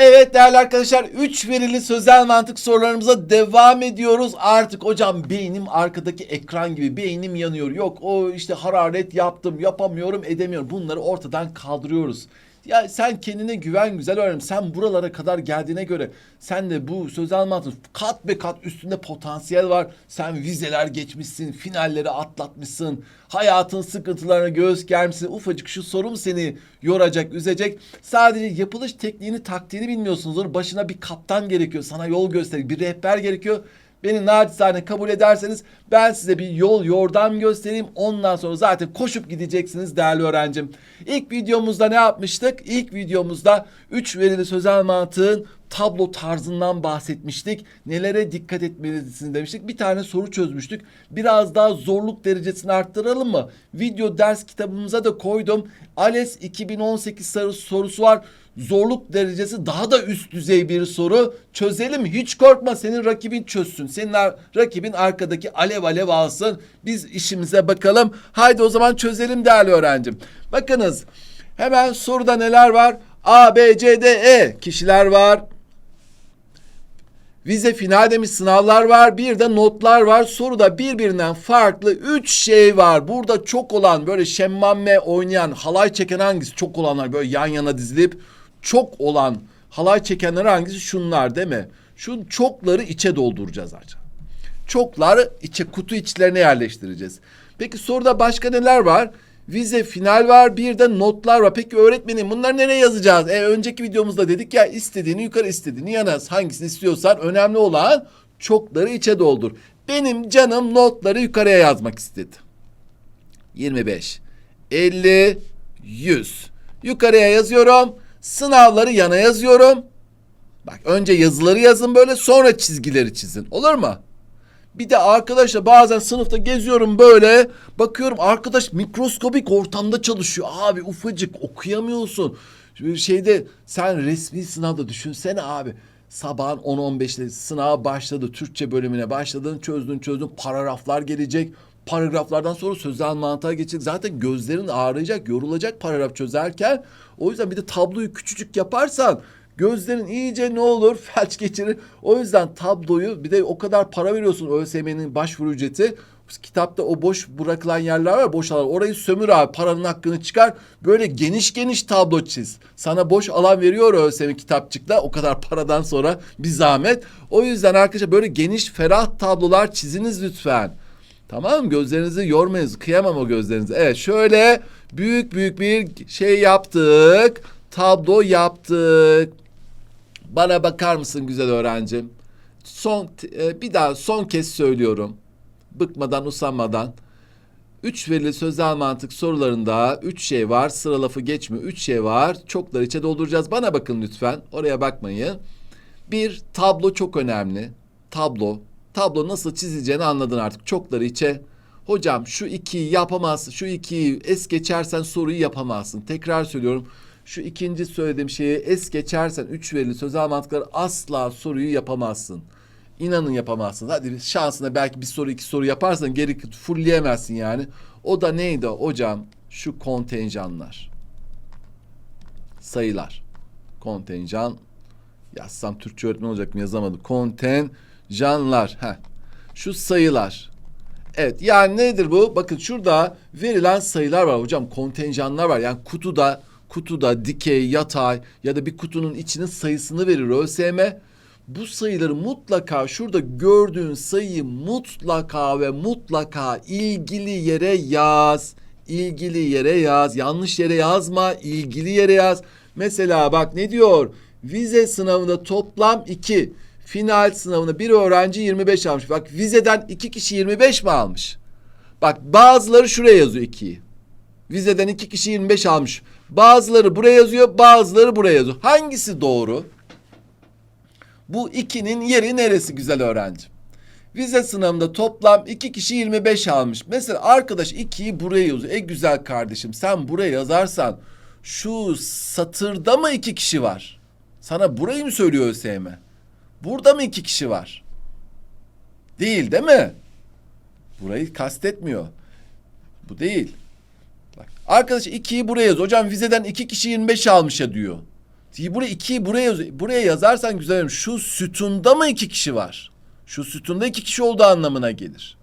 Evet değerli arkadaşlar 3 verili sözel mantık sorularımıza devam ediyoruz. Artık hocam beynim arkadaki ekran gibi beynim yanıyor. Yok o işte hararet yaptım yapamıyorum edemiyorum. Bunları ortadan kaldırıyoruz. Ya sen kendine güven güzel öğrenim. Sen buralara kadar geldiğine göre sen de bu sözel mantık kat be kat üstünde potansiyel var. Sen vizeler geçmişsin, finalleri atlatmışsın. Hayatın sıkıntılarına göğüs germişsin. Ufacık şu sorum seni yoracak, üzecek. Sadece yapılış tekniğini, taktiğini bilmiyorsunuzdur. Başına bir kaptan gerekiyor. Sana yol gösterecek bir rehber gerekiyor. Beni nacizane kabul ederseniz ben size bir yol yordam göstereyim. Ondan sonra zaten koşup gideceksiniz değerli öğrencim. İlk videomuzda ne yapmıştık? İlk videomuzda 3 verili sözel mantığın tablo tarzından bahsetmiştik. Nelere dikkat etmelisiniz demiştik. Bir tane soru çözmüştük. Biraz daha zorluk derecesini arttıralım mı? Video ders kitabımıza da koydum. ALES 2018 soru- sorusu var. Zorluk derecesi daha da üst düzey bir soru. Çözelim hiç korkma senin rakibin çözsün. Senin rakibin arkadaki alev alev alsın. Biz işimize bakalım. Haydi o zaman çözelim değerli öğrencim. Bakınız hemen soruda neler var? A, B, C, D, E kişiler var. Vize final demiş sınavlar var. Bir de notlar var. Soruda birbirinden farklı üç şey var. Burada çok olan böyle şemmamme oynayan halay çeken hangisi? Çok olanlar böyle yan yana dizilip çok olan halay çekenler hangisi? Şunlar değil mi? Şu çokları içe dolduracağız acaba. Çokları içe kutu içlerine yerleştireceğiz. Peki soruda başka neler var? Vize final var bir de notlar var. Peki öğretmenim bunları nereye yazacağız? E, önceki videomuzda dedik ya istediğini yukarı istediğini yana hangisini istiyorsan önemli olan çokları içe doldur. Benim canım notları yukarıya yazmak istedi. 25, 50, 100. Yukarıya yazıyorum. Sınavları yana yazıyorum. Bak önce yazıları yazın böyle sonra çizgileri çizin. Olur mu? Bir de arkadaşlar bazen sınıfta geziyorum böyle bakıyorum arkadaş mikroskobik ortamda çalışıyor. Abi ufacık okuyamıyorsun. Şeyde sen resmi sınavda düşünsene abi. Sabahın 10-15'te sınav başladı. Türkçe bölümüne başladın çözdün çözdün paragraflar gelecek. Paragraflardan sonra sözel mantığa geçecek. Zaten gözlerin ağrıyacak, yorulacak paragraf çözerken. O yüzden bir de tabloyu küçücük yaparsan Gözlerin iyice ne olur felç geçirir. O yüzden tabloyu bir de o kadar para veriyorsun ÖSYM'nin başvuru ücreti. Kitapta o boş bırakılan yerler var boş alan. Orayı sömür abi paranın hakkını çıkar. Böyle geniş geniş tablo çiz. Sana boş alan veriyor ÖSYM kitapçıkla. O kadar paradan sonra bir zahmet. O yüzden arkadaşlar böyle geniş ferah tablolar çiziniz lütfen. Tamam mı? Gözlerinizi yormayınız. Kıyamam o gözlerinizi. Evet şöyle büyük büyük bir şey yaptık. Tablo yaptık. Bana bakar mısın güzel öğrencim? Son e, bir daha son kez söylüyorum. Bıkmadan usanmadan. Üç verili sözel mantık sorularında üç şey var. Sıra lafı geçmiyor. Üç şey var. Çokları içe dolduracağız. Bana bakın lütfen. Oraya bakmayın. Bir tablo çok önemli. Tablo. Tablo nasıl çizileceğini anladın artık. Çokları içe. Hocam şu ikiyi yapamazsın. Şu ikiyi es geçersen soruyu yapamazsın. Tekrar söylüyorum. Şu ikinci söylediğim şeyi es geçersen üç verili sözel mantıkları asla soruyu yapamazsın. İnanın yapamazsın. Hadi şansına belki bir soru iki soru yaparsan geri fullleyemezsin yani. O da neydi hocam? Şu kontenjanlar. Sayılar. Kontenjan. Yazsam Türkçe öğretmen olacaktım yazamadım. Kontenjanlar. Heh. Şu sayılar. Evet yani nedir bu? Bakın şurada verilen sayılar var hocam. Kontenjanlar var. Yani kutuda kutuda dikey, yatay ya da bir kutunun içinin sayısını verir ÖSYM. Bu sayıları mutlaka şurada gördüğün sayıyı mutlaka ve mutlaka ilgili yere yaz. İlgili yere yaz. Yanlış yere yazma. ilgili yere yaz. Mesela bak ne diyor? Vize sınavında toplam 2. Final sınavında bir öğrenci 25 almış. Bak vizeden iki kişi 25 mi almış? Bak bazıları şuraya yazıyor 2'yi. Vizeden iki kişi 25 almış. Bazıları buraya yazıyor, bazıları buraya yazıyor. Hangisi doğru? Bu ikinin yeri neresi güzel öğrenci? Vize sınavında toplam iki kişi 25 almış. Mesela arkadaş ikiyi buraya yazıyor. E güzel kardeşim sen buraya yazarsan şu satırda mı iki kişi var? Sana burayı mı söylüyor ÖSYM? Burada mı iki kişi var? Değil değil mi? Burayı kastetmiyor. Bu değil. Arkadaş 2'yi buraya yaz. Hocam vizeden 2 kişi 25 almış ya diyor. Buraya iki buraya yaz- buraya yazarsan güzel. Şu sütunda mı iki kişi var? Şu sütunda iki kişi olduğu anlamına gelir.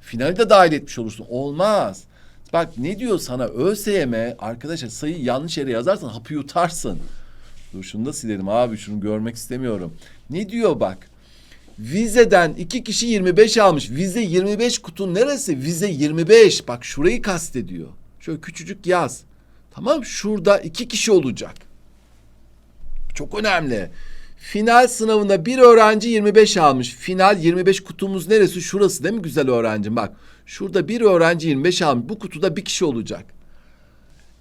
Finali de dahil etmiş olursun. Olmaz. Bak ne diyor sana ÖSYM arkadaşlar sayıyı yanlış yere yazarsan hapı yutarsın. Dur şunu da silelim abi şunu görmek istemiyorum. Ne diyor bak. Vizeden iki kişi 25 almış. Vize 25 kutu neresi? Vize 25. Bak şurayı kastediyor. Şöyle küçücük yaz. Tamam şurada iki kişi olacak. Çok önemli. Final sınavında bir öğrenci 25 almış. Final 25 kutumuz neresi? Şurası değil mi güzel öğrencim? Bak şurada bir öğrenci 25 almış. Bu kutuda bir kişi olacak.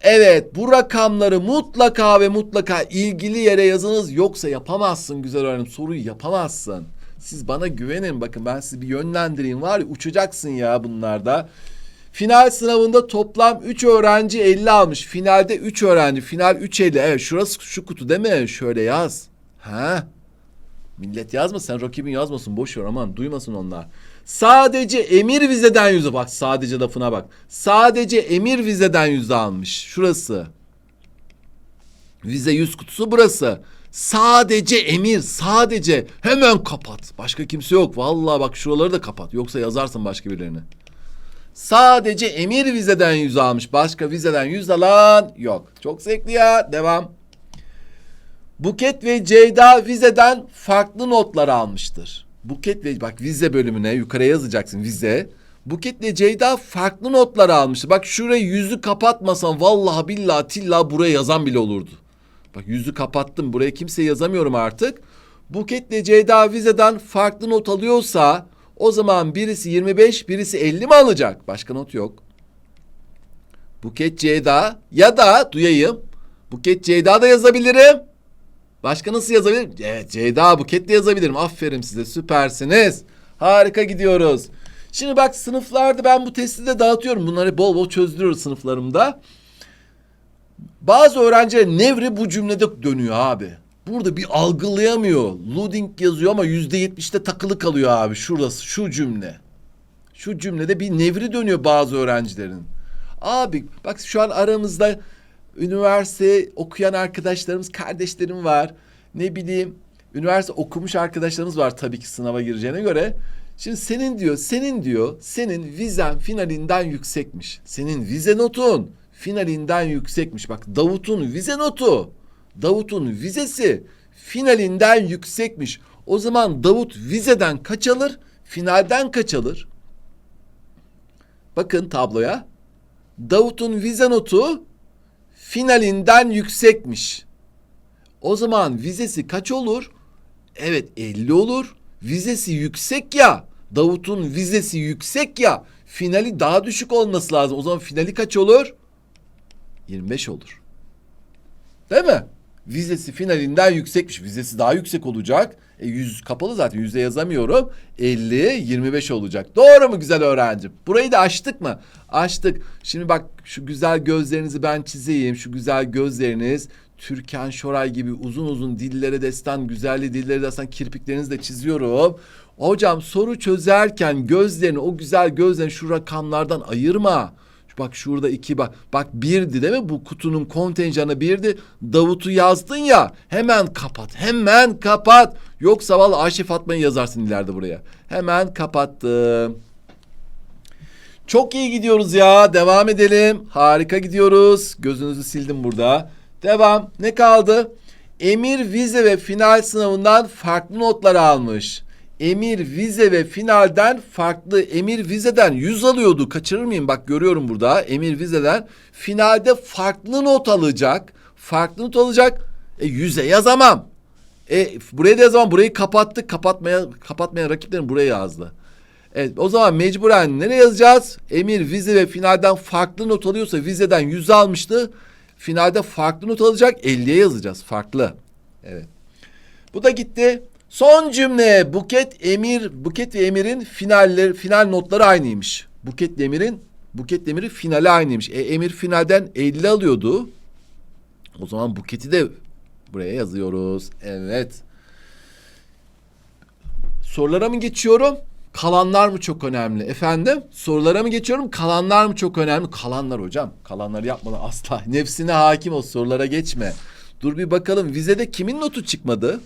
Evet bu rakamları mutlaka ve mutlaka ilgili yere yazınız. Yoksa yapamazsın güzel öğrencim. Soruyu yapamazsın. Siz bana güvenin bakın ben sizi bir yönlendireyim var ya uçacaksın ya bunlarda. Final sınavında toplam 3 öğrenci 50 almış. Finalde 3 öğrenci. Final 3 50. Evet şurası şu kutu değil mi? Şöyle yaz. Ha? Millet yazma sen rakibin yazmasın boş ver aman duymasın onlar. Sadece emir vizeden yüzde bak sadece lafına bak. Sadece emir vizeden yüzde almış. Şurası. Vize yüz kutusu burası. Sadece emir sadece hemen kapat. Başka kimse yok. Vallahi bak şuraları da kapat. Yoksa yazarsın başka birilerini. Sadece emir vizeden yüz almış. Başka vizeden yüz alan yok. Çok zevkli ya. Devam. Buket ve Ceyda vizeden farklı notlar almıştır. Buket ve bak vize bölümüne yukarıya yazacaksın vize. Buket ve Ceyda farklı notlar almıştır. Bak şurayı yüzü kapatmasam vallahi billahi tilla buraya yazan bile olurdu. Bak yüzü kapattım. Buraya kimse yazamıyorum artık. Buket ve Ceyda vizeden farklı not alıyorsa o zaman birisi 25, birisi 50 mi alacak? Başka not yok. Buket Ceyda ya da duyayım. Buket Ceyda da yazabilirim. Başka nasıl yazabilirim? Evet Ceyda Buket de yazabilirim. Aferin size süpersiniz. Harika gidiyoruz. Şimdi bak sınıflarda ben bu testi de dağıtıyorum. Bunları bol bol çözdürüyoruz sınıflarımda. Bazı öğrenciler nevri bu cümlede dönüyor abi. Burada bir algılayamıyor. Loading yazıyor ama yüzde yetmişte takılı kalıyor abi. Şurası şu cümle. Şu cümlede bir nevri dönüyor bazı öğrencilerin. Abi bak şu an aramızda üniversite okuyan arkadaşlarımız, kardeşlerim var. Ne bileyim üniversite okumuş arkadaşlarımız var tabii ki sınava gireceğine göre. Şimdi senin diyor, senin diyor, senin vizen finalinden yüksekmiş. Senin vize notun finalinden yüksekmiş. Bak Davut'un vize notu, Davut'un vizesi finalinden yüksekmiş. O zaman Davut vizeden kaç alır? Finalden kaç alır? Bakın tabloya. Davut'un vize notu finalinden yüksekmiş. O zaman vizesi kaç olur? Evet 50 olur. Vizesi yüksek ya. Davut'un vizesi yüksek ya. Finali daha düşük olması lazım. O zaman finali kaç olur? 25 olur. Değil mi? Vizesi finalinden yüksekmiş. Vizesi daha yüksek olacak. E 100 kapalı zaten. Yüzde yazamıyorum. 50, 25 olacak. Doğru mu güzel öğrencim? Burayı da açtık mı? Açtık. Şimdi bak şu güzel gözlerinizi ben çizeyim. Şu güzel gözleriniz Türkan Şoray gibi uzun uzun dillere destan, güzelli dillere destan kirpiklerinizi de çiziyorum. Hocam soru çözerken gözlerini, o güzel gözlerini şu rakamlardan ayırma. Bak şurada iki bak. Bak birdi değil mi? Bu kutunun kontenjanı birdi. Davut'u yazdın ya. Hemen kapat. Hemen kapat. Yoksa vallahi Ayşe Fatma'yı yazarsın ileride buraya. Hemen kapattım. Çok iyi gidiyoruz ya. Devam edelim. Harika gidiyoruz. Gözünüzü sildim burada. Devam. Ne kaldı? Emir vize ve final sınavından farklı notlar almış. Emir vize ve finalden farklı Emir vizeden 100 alıyordu. Kaçırır mıyım? Bak görüyorum burada. Emir vizeden finalde farklı not alacak. Farklı not alacak. E 100'e yazamam. E buraya da yazamam. Burayı kapattık. Kapatmaya kapatmayan rakiplerim buraya yazdı. Evet o zaman mecburen nereye yazacağız? Emir vize ve finalden farklı not alıyorsa vizeden 100 almıştı. Finalde farklı not alacak 50'ye yazacağız. Farklı. Evet. Bu da gitti. Son cümle Buket Emir Buket ve Emir'in finaller final notları aynıymış. Buket Emir'in Buket Emir'in finali aynıymış. E, Emir finalden 50 alıyordu. O zaman Buket'i de buraya yazıyoruz. Evet. Sorulara mı geçiyorum? Kalanlar mı çok önemli? Efendim? Sorulara mı geçiyorum? Kalanlar mı çok önemli? Kalanlar hocam. Kalanları yapmadan asla. Nefsine hakim ol. Sorulara geçme. Dur bir bakalım vizede kimin notu çıkmadı?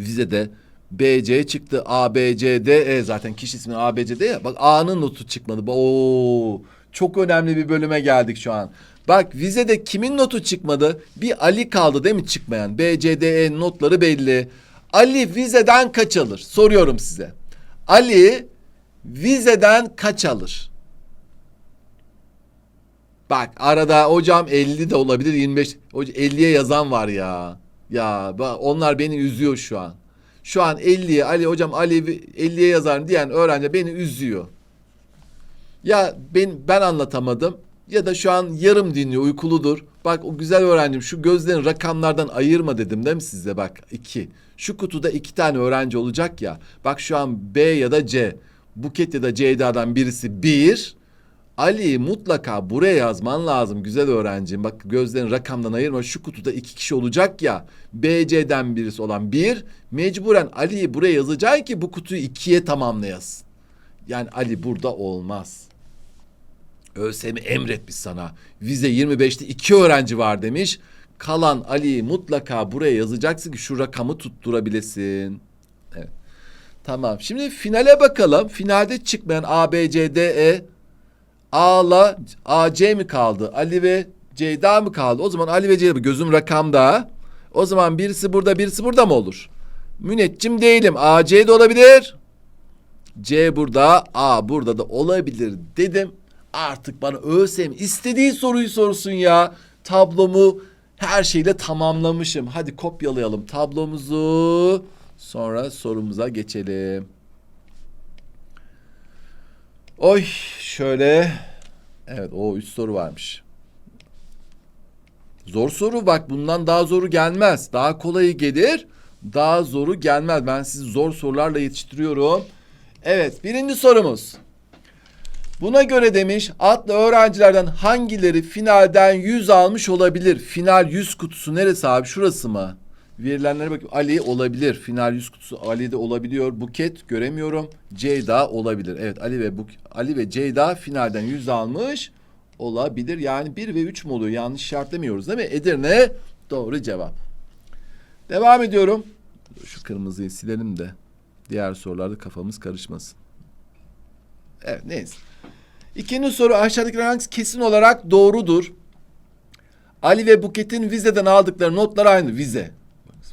Vizede BC çıktı. A, B, C, D, E zaten kişi ismi A, B, C, D ya. Bak A'nın notu çıkmadı. Oo, çok önemli bir bölüme geldik şu an. Bak vizede kimin notu çıkmadı? Bir Ali kaldı değil mi çıkmayan? B, C, D, E notları belli. Ali vizeden kaç alır? Soruyorum size. Ali vizeden kaç alır? Bak arada hocam 50 de olabilir 25. Hoca 50'ye yazan var ya. Ya onlar beni üzüyor şu an. Şu an 50'ye Ali hocam Ali 50'ye yazar diyen öğrenci beni üzüyor. Ya ben ben anlatamadım ya da şu an yarım dinliyor uykuludur. Bak o güzel öğrencim şu gözlerini rakamlardan ayırma dedim değil mi size bak iki. Şu kutuda iki tane öğrenci olacak ya. Bak şu an B ya da C. Buket ya da Ceyda'dan birisi bir. Ali'yi mutlaka buraya yazman lazım güzel öğrencim. Bak gözlerini rakamdan ayırma. Şu kutuda iki kişi olacak ya. BC'den birisi olan bir. Mecburen Ali'yi buraya yazacaksın ki bu kutuyu ikiye tamamlayasın. Yani Ali burada olmaz. ÖSYM emretmiş sana. Vize 25'te iki öğrenci var demiş. Kalan Ali'yi mutlaka buraya yazacaksın ki şu rakamı tutturabilesin. Evet. Tamam. Şimdi finale bakalım. Finalde çıkmayan A, B, C, D, E A'la AC mi kaldı? Ali ve Ceyda mı kaldı? O zaman Ali ve Ceyda gözüm rakamda. O zaman birisi burada birisi burada mı olur? Müneccim değilim. AC de olabilir. C burada, A burada da olabilir dedim. Artık bana ÖSYM istediği soruyu sorsun ya. Tablomu her şeyle tamamlamışım. Hadi kopyalayalım tablomuzu. Sonra sorumuza geçelim. Oy şöyle. Evet o üç soru varmış. Zor soru bak bundan daha zoru gelmez. Daha kolayı gelir. Daha zoru gelmez. Ben sizi zor sorularla yetiştiriyorum. Evet birinci sorumuz. Buna göre demiş adlı öğrencilerden hangileri finalden 100 almış olabilir? Final 100 kutusu neresi abi? Şurası mı? Verilenlere bakıp Ali olabilir. Final 100 kutusu Ali de olabiliyor. Buket göremiyorum. Ceyda olabilir. Evet Ali ve Buk Ali ve Ceyda finalden 100 almış olabilir. Yani 1 ve 3 mü oluyor? Yanlış işaretlemiyoruz değil mi? Edirne doğru cevap. Devam ediyorum. Şu kırmızıyı silelim de diğer sorularda kafamız karışmasın. Evet neyse. İkinci soru aşağıdakilerden hangisi kesin olarak doğrudur? Ali ve Buket'in vizeden aldıkları notlar aynı. Vize.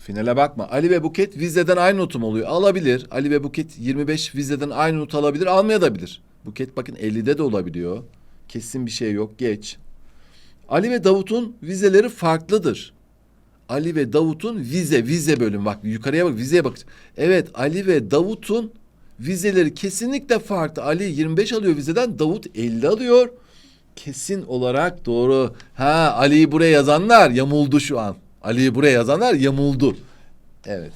Finale bakma. Ali ve Buket vizeden aynı notum oluyor. Alabilir. Ali ve Buket 25 vizeden aynı not alabilir. Almayabilir. Buket bakın 50'de de olabiliyor. Kesin bir şey yok. Geç. Ali ve Davut'un vizeleri farklıdır. Ali ve Davut'un vize, vize bölüm. Bak yukarıya bak, vizeye bak. Evet, Ali ve Davut'un vizeleri kesinlikle farklı. Ali 25 alıyor vizeden, Davut 50 alıyor. Kesin olarak doğru. Ha, Ali'yi buraya yazanlar yamuldu şu an. Ali'yi buraya yazanlar yamuldu. Evet.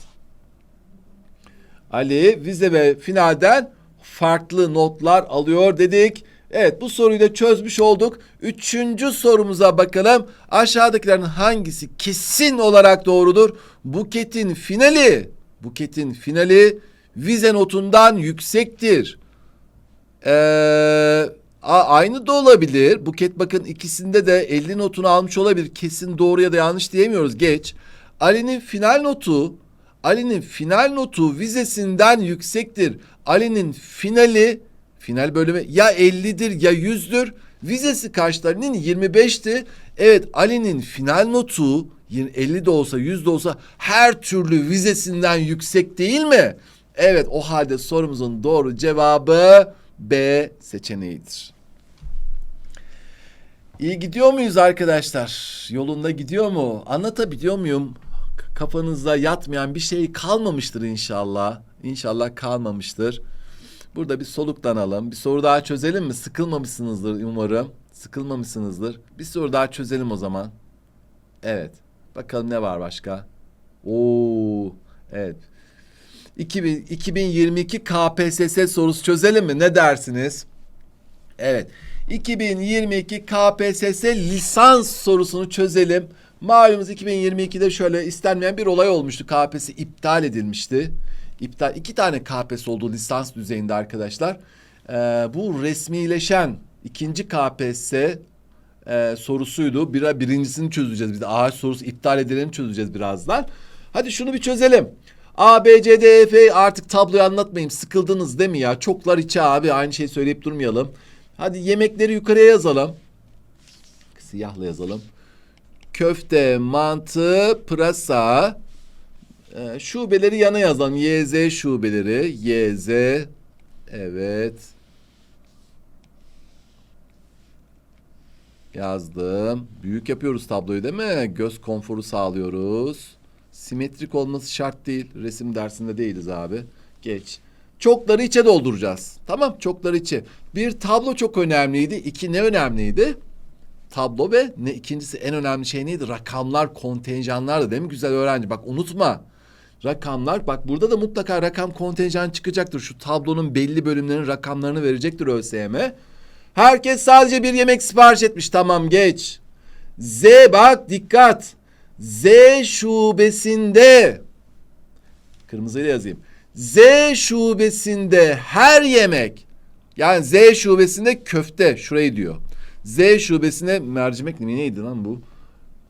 Ali vize ve finalden farklı notlar alıyor dedik. Evet bu soruyu da çözmüş olduk. Üçüncü sorumuza bakalım. Aşağıdakilerin hangisi kesin olarak doğrudur? Buket'in finali, Buket'in finali vize notundan yüksektir. Ee, a- aynı da olabilir. Buket bakın ikisinde de 50 notunu almış olabilir. Kesin doğru ya da yanlış diyemiyoruz. Geç. Ali'nin final notu Ali'nin final notu vizesinden yüksektir. Ali'nin finali final bölümü ya 50'dir ya 100'dür. Vizesi kaçtı Ali'nin 25'ti. Evet Ali'nin final notu 50 de olsa 100 de olsa her türlü vizesinden yüksek değil mi? Evet o halde sorumuzun doğru cevabı B seçeneğidir. İyi gidiyor muyuz arkadaşlar? Yolunda gidiyor mu? Anlatabiliyor muyum? Kafanızda yatmayan bir şey kalmamıştır inşallah. İnşallah kalmamıştır. Burada bir soluklanalım. Bir soru daha çözelim mi? Sıkılmamışsınızdır umarım. Sıkılmamışsınızdır. Bir soru daha çözelim o zaman. Evet. Bakalım ne var başka? Oo, evet. 2000, 2022 KPSS sorusu çözelim mi? Ne dersiniz? Evet. 2022 KPSS lisans sorusunu çözelim. Malumunuz 2022'de şöyle istenmeyen bir olay olmuştu. KPSS iptal edilmişti. İptal iki tane KPSS oldu lisans düzeyinde arkadaşlar. Ee, bu resmileşen ikinci KPSS e, sorusuydu. Bir, birincisini çözeceğiz. Bir de ağaç sorusu iptal edileni çözeceğiz birazdan. Hadi şunu bir çözelim. A, B, C, D, E, F artık tabloyu anlatmayayım. Sıkıldınız değil mi ya? Çoklar içe abi. Aynı şeyi söyleyip durmayalım. Hadi yemekleri yukarıya yazalım. Siyahla yazalım. Köfte, mantı, pırasa. Ee, şubeleri yana yazalım. YZ şubeleri. YZ. Evet. Yazdım. Büyük yapıyoruz tabloyu değil mi? Göz konforu sağlıyoruz. Simetrik olması şart değil. Resim dersinde değiliz abi. Geç. Çokları içe dolduracağız. Tamam çokları içe. Bir tablo çok önemliydi. İki ne önemliydi? Tablo ve ne ikincisi en önemli şey neydi? Rakamlar, kontenjanlar da değil mi güzel öğrenci? Bak unutma. Rakamlar bak burada da mutlaka rakam kontenjan çıkacaktır. Şu tablonun belli bölümlerinin rakamlarını verecektir ÖSYM. Herkes sadece bir yemek sipariş etmiş. Tamam geç. Z bak dikkat. Z şubesinde kırmızıyla yazayım. Z şubesinde her yemek yani Z şubesinde köfte şurayı diyor. Z şubesinde mercimek mi neydi lan bu?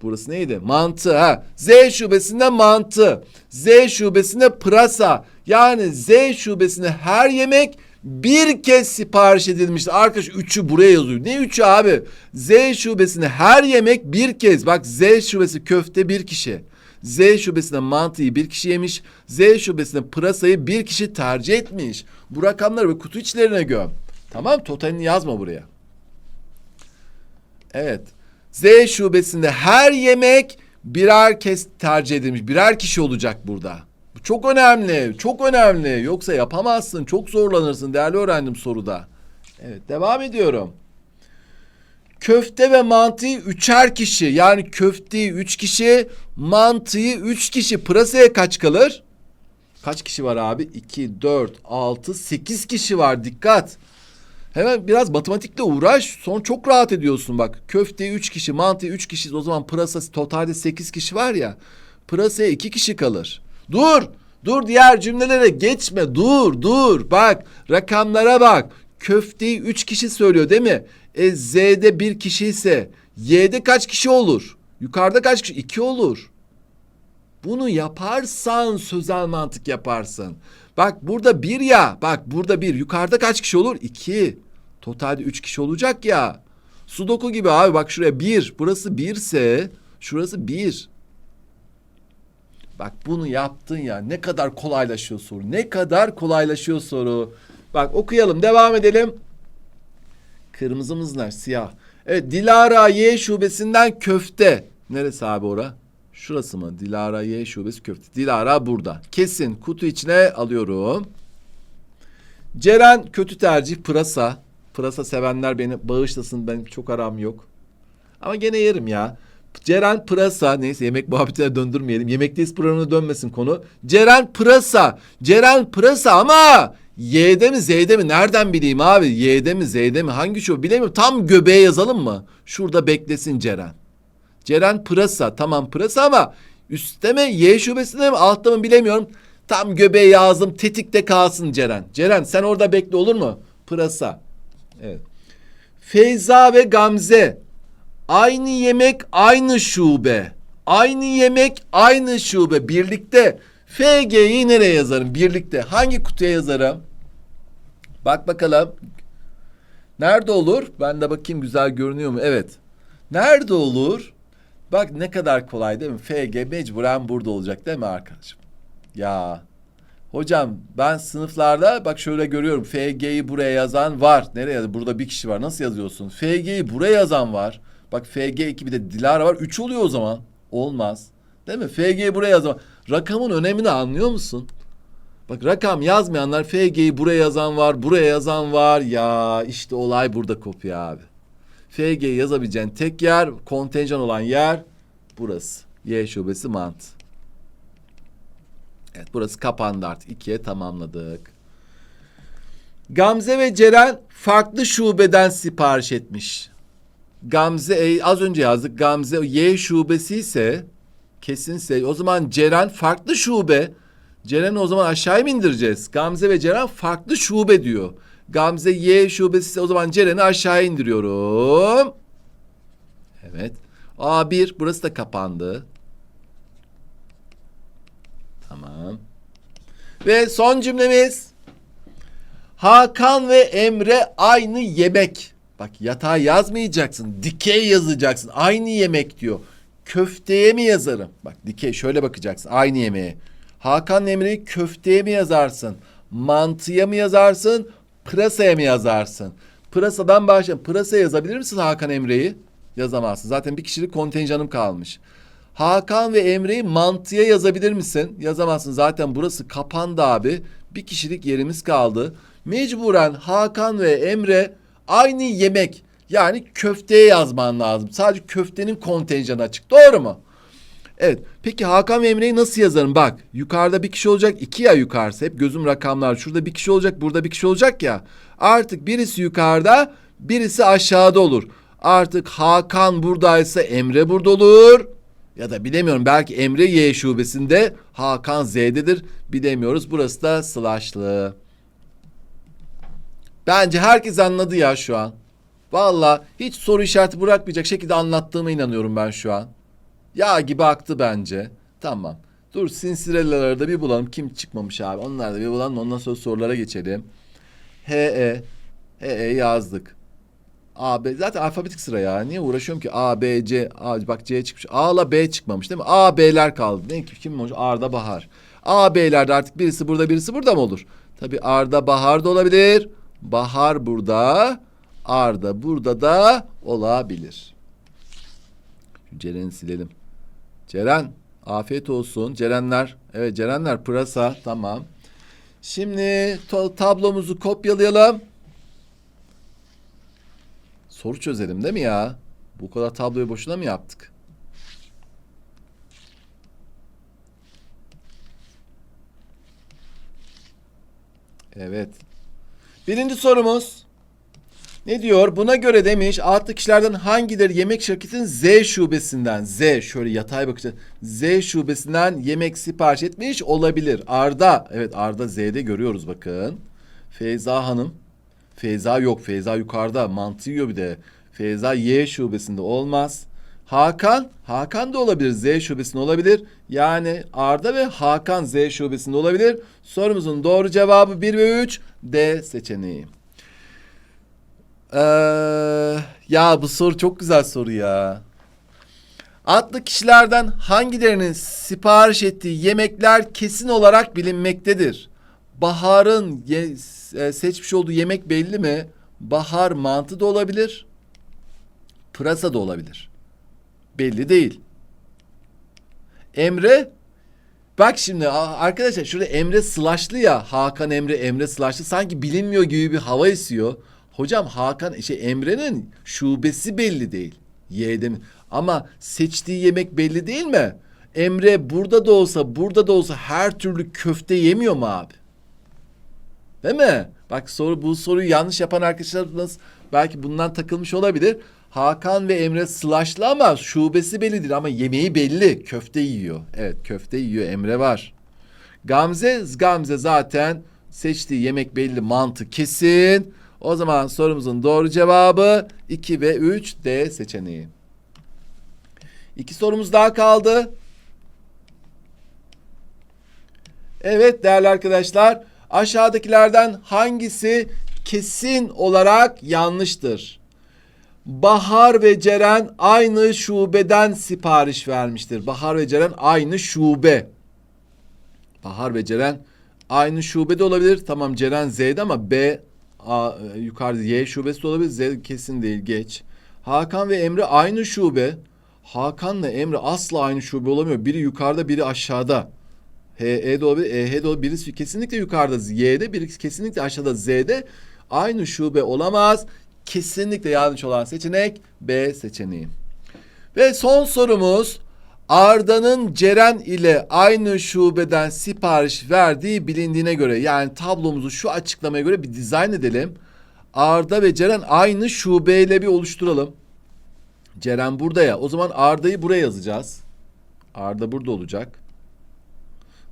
Burası neydi? Mantı ha. Z şubesinde mantı. Z şubesinde pırasa. Yani Z şubesinde her yemek bir kez sipariş edilmişti. Arkadaş üçü buraya yazıyor. Ne üçü abi? Z şubesinde her yemek bir kez. Bak Z şubesi köfte bir kişi. Z şubesinde mantıyı bir kişi yemiş. Z şubesinde pırasayı bir kişi tercih etmiş. Bu rakamları ve kutu içlerine göm. Tamam totalini yazma buraya. Evet. Z şubesinde her yemek birer kez tercih edilmiş. Birer kişi olacak burada. Çok önemli. Çok önemli. Yoksa yapamazsın. Çok zorlanırsın. Değerli öğrendim soruda. Evet devam ediyorum. Köfte ve mantıyı üçer kişi. Yani köfteyi üç kişi, mantıyı üç kişi. Pırasaya kaç kalır? Kaç kişi var abi? 2, 4, 6, 8 kişi var. Dikkat. Hemen biraz matematikle uğraş. Sonra çok rahat ediyorsun bak. Köfteyi 3 kişi, mantıyı 3 kişi. O zaman pırasa totalde 8 kişi var ya. Pırasaya 2 kişi kalır. Dur. Dur diğer cümlelere geçme. Dur dur. Bak rakamlara bak. Köfteyi 3 kişi söylüyor değil mi? E Z'de bir kişi ise Y'de kaç kişi olur? Yukarıda kaç kişi? 2 olur. Bunu yaparsan sözel mantık yaparsın. Bak burada bir ya. Bak burada bir. Yukarıda kaç kişi olur? İki. Totalde üç kişi olacak ya. Sudoku gibi abi bak şuraya bir. Burası birse şurası bir. Bak bunu yaptın ya. Ne kadar kolaylaşıyor soru. Ne kadar kolaylaşıyor soru. Bak okuyalım. Devam edelim. Kırmızımız ne? Siyah. Evet Dilara Y şubesinden köfte. Neresi abi ora? Şurası mı? Dilara Y şubesi köfte. Dilara burada. Kesin kutu içine alıyorum. Ceren kötü tercih pırasa. Pırasa sevenler beni bağışlasın. Ben çok aram yok. Ama gene yerim ya. Ceren pırasa. Neyse yemek muhabbetine döndürmeyelim. Yemekteyiz programına dönmesin konu. Ceren pırasa. Ceren pırasa ama Y'de mi Z'de mi? Nereden bileyim abi? Y'de mi Z'de mi? Hangi şu? Bilemiyorum. Tam göbeğe yazalım mı? Şurada beklesin Ceren. Ceren pırasa. Tamam pırasa ama üstte mi Y şubesinde mi altta mı bilemiyorum. Tam göbeğe yazdım. Tetikte kalsın Ceren. Ceren sen orada bekle olur mu? Pırasa. Evet. Feyza ve Gamze. Aynı yemek aynı şube. Aynı yemek aynı şube. Birlikte. FG'yi nereye yazarım? Birlikte. Hangi kutuya yazarım? Bak bakalım. Nerede olur? Ben de bakayım güzel görünüyor mu? Evet. Nerede olur? Bak ne kadar kolay değil mi? FG mecburen burada olacak değil mi arkadaşım? Ya hocam ben sınıflarda bak şöyle görüyorum. FG'yi buraya yazan var. Nereye? Burada bir kişi var. Nasıl yazıyorsun? FG'yi buraya yazan var. Bak FG ekibi de Dilara var. Üç oluyor o zaman. Olmaz. Değil mi? FG'yi buraya yazan. Rakamın önemini anlıyor musun? Bak rakam yazmayanlar FG'yi buraya yazan var, buraya yazan var. Ya işte olay burada kopuyor abi. FG yazabileceğin tek yer, kontenjan olan yer burası. Y şubesi mant. Evet burası kapandı artık. İkiye tamamladık. Gamze ve Ceren farklı şubeden sipariş etmiş. Gamze e, az önce yazdık. Gamze Y şubesi ise kesinse o zaman Ceren farklı şube. Ceren'i o zaman aşağıya mı indireceğiz? Gamze ve Ceren farklı şube diyor. Gamze Y şubesi ise o zaman Ceren'i aşağıya indiriyorum. Evet. A1 burası da kapandı. Tamam. Ve son cümlemiz. Hakan ve Emre aynı yemek. Bak yatağa yazmayacaksın. Dikey yazacaksın. Aynı yemek diyor. Köfteye mi yazarım? Bak dikey şöyle bakacaksın. Aynı yemeğe. Hakan Emre'yi köfteye mi yazarsın? Mantıya mı yazarsın? Pırasaya mı yazarsın? Pırasadan başlayalım. Pırasa yazabilir misin Hakan Emre'yi? Yazamazsın. Zaten bir kişilik kontenjanım kalmış. Hakan ve Emre'yi mantıya yazabilir misin? Yazamazsın. Zaten burası kapandı abi. Bir kişilik yerimiz kaldı. Mecburen Hakan ve Emre aynı yemek. Yani köfteye yazman lazım. Sadece köftenin kontenjanı açık. Doğru mu? Evet. Peki Hakan ve Emre'yi nasıl yazarım? Bak yukarıda bir kişi olacak. iki ya yukarısı. Hep gözüm rakamlar. Şurada bir kişi olacak. Burada bir kişi olacak ya. Artık birisi yukarıda. Birisi aşağıda olur. Artık Hakan buradaysa Emre burada olur. Ya da bilemiyorum belki Emre Y şubesinde Hakan Z'dedir. Bilemiyoruz. Burası da slashlı. Bence herkes anladı ya şu an. Valla hiç soru işareti bırakmayacak şekilde anlattığıma inanıyorum ben şu an. Yağ gibi aktı bence. Tamam. Dur sinsirellaları da bir bulalım. Kim çıkmamış abi? Onları da bir bulalım. Ondan sonra sorulara geçelim. H-E. H-E yazdık. A, B. Zaten alfabetik sıra ya. Niye uğraşıyorum ki? A, B, C. A, bak C çıkmış. A ile B çıkmamış değil mi? A, B'ler kaldı. Ne ki? Kim olmuş? Arda Bahar. A, B'lerde artık birisi burada birisi burada mı olur? Tabii Arda Bahar da olabilir. Bahar burada. Arda burada da olabilir. Ceren'i silelim. Ceren afiyet olsun. Cerenler evet Cerenler pırasa tamam. Şimdi tablomuzu kopyalayalım. Soru çözelim değil mi ya? Bu kadar tabloyu boşuna mı yaptık? Evet. Birinci sorumuz. Ne diyor? Buna göre demiş altı kişilerden hangileri yemek şirketin Z şubesinden Z şöyle yatay bakacağız. Z şubesinden yemek sipariş etmiş olabilir. Arda evet Arda Z'de görüyoruz bakın. Feyza Hanım. Feyza yok. Feyza yukarıda. Mantı yiyor bir de. Feyza Y şubesinde olmaz. Hakan, Hakan da olabilir. Z şubesinde olabilir. Yani Arda ve Hakan Z şubesinde olabilir. Sorumuzun doğru cevabı 1 ve 3 D seçeneği. Ee, ya bu soru çok güzel soru ya. Adlı kişilerden hangilerinin sipariş ettiği yemekler kesin olarak bilinmektedir. Bahar'ın e, seçmiş olduğu yemek belli mi? Bahar mantı da olabilir. Pırasa da olabilir. Belli değil. Emre Bak şimdi arkadaşlar şurada Emre Sılaşlı ya. Hakan Emre Emre Sılaşlı sanki bilinmiyor gibi bir hava esiyor. Hocam Hakan şey Emre'nin şubesi belli değil. Y'de? Ama seçtiği yemek belli değil mi? Emre burada da olsa burada da olsa her türlü köfte yemiyor mu abi? Değil mi? Bak soru bu soruyu yanlış yapan arkadaşlarımız belki bundan takılmış olabilir. Hakan ve Emre slaşlı ama şubesi bellidir ama yemeği belli. Köfte yiyor. Evet köfte yiyor. Emre var. Gamze, Gamze zaten seçtiği yemek belli mantı kesin. O zaman sorumuzun doğru cevabı 2 ve 3 D seçeneği. İki sorumuz daha kaldı. Evet değerli arkadaşlar aşağıdakilerden hangisi kesin olarak yanlıştır? Bahar ve Ceren aynı şubeden sipariş vermiştir. Bahar ve Ceren aynı şube. Bahar ve Ceren aynı şubede olabilir. Tamam Ceren Z'de ama B A, yukarıda Y şubesi de olabilir. Z kesin değil geç. Hakan ve Emre aynı şube. Hakan'la Emre asla aynı şube olamıyor. Biri yukarıda biri aşağıda. HE de olabilir, EH de olabilir. Birisi kesinlikle yukarıda Y'de, birisi kesinlikle aşağıda Z'de. Aynı şube olamaz. Kesinlikle yanlış olan seçenek B seçeneği. Ve son sorumuz Arda'nın Ceren ile aynı şubeden sipariş verdiği bilindiğine göre yani tablomuzu şu açıklamaya göre bir dizayn edelim. Arda ve Ceren aynı şubeyle bir oluşturalım. Ceren burada ya. O zaman Arda'yı buraya yazacağız. Arda burada olacak.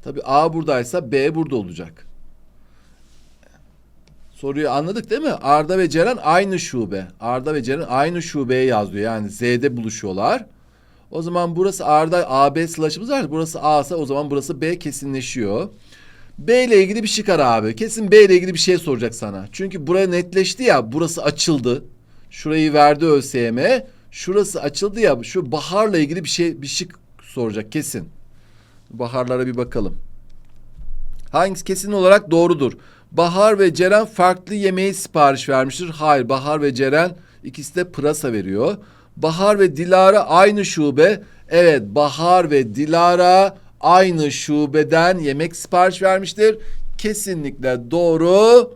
Tabii A buradaysa B burada olacak. Soruyu anladık değil mi? Arda ve Ceren aynı şube. Arda ve Ceren aynı şubeye yazıyor. Yani Z'de buluşuyorlar. O zaman burası Arda AB slash'ımız var. Burası A ise o zaman burası B kesinleşiyor. B ile ilgili bir şey kar abi. Kesin B ile ilgili bir şey soracak sana. Çünkü buraya netleşti ya. Burası açıldı. Şurayı verdi ÖSYM. Şurası açıldı ya. Şu Bahar'la ilgili bir şey bir şık soracak kesin. Baharlara bir bakalım. Hangisi kesin olarak doğrudur? Bahar ve Ceren farklı yemeği sipariş vermiştir. Hayır, Bahar ve Ceren ikisi de pırasa veriyor. Bahar ve Dilara aynı şube. Evet, Bahar ve Dilara aynı şubeden yemek sipariş vermiştir. Kesinlikle doğru.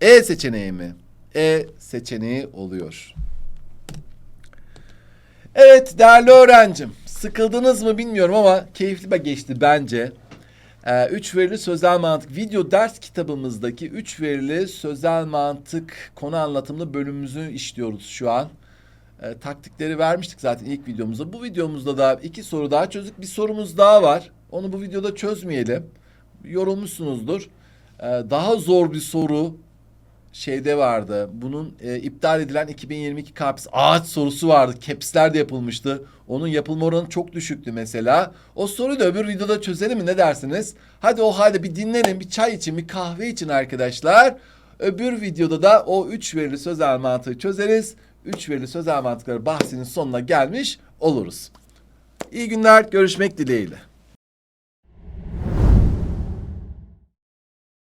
E seçeneği mi? E seçeneği oluyor. Evet değerli öğrencim. Sıkıldınız mı bilmiyorum ama keyifli bir geçti bence. Ee, üç verili sözel mantık video ders kitabımızdaki üç verili sözel mantık konu anlatımlı bölümümüzü işliyoruz şu an. Ee, taktikleri vermiştik zaten ilk videomuzda. Bu videomuzda da iki soru daha çözdük. Bir sorumuz daha var. Onu bu videoda çözmeyelim. Yorulmuşsunuzdur. Ee, daha zor bir soru şeyde vardı. Bunun e, iptal edilen 2022 KAPS ağaç sorusu vardı. Caps'ler de yapılmıştı. Onun yapılma oranı çok düşüktü mesela. O soruyu da öbür videoda çözelim mi ne dersiniz? Hadi o halde bir dinlenin, bir çay için, bir kahve için arkadaşlar. Öbür videoda da o üç verili sözel mantığı çözeriz. Üç verili sözel mantıkları bahsinin sonuna gelmiş oluruz. İyi günler, görüşmek dileğiyle.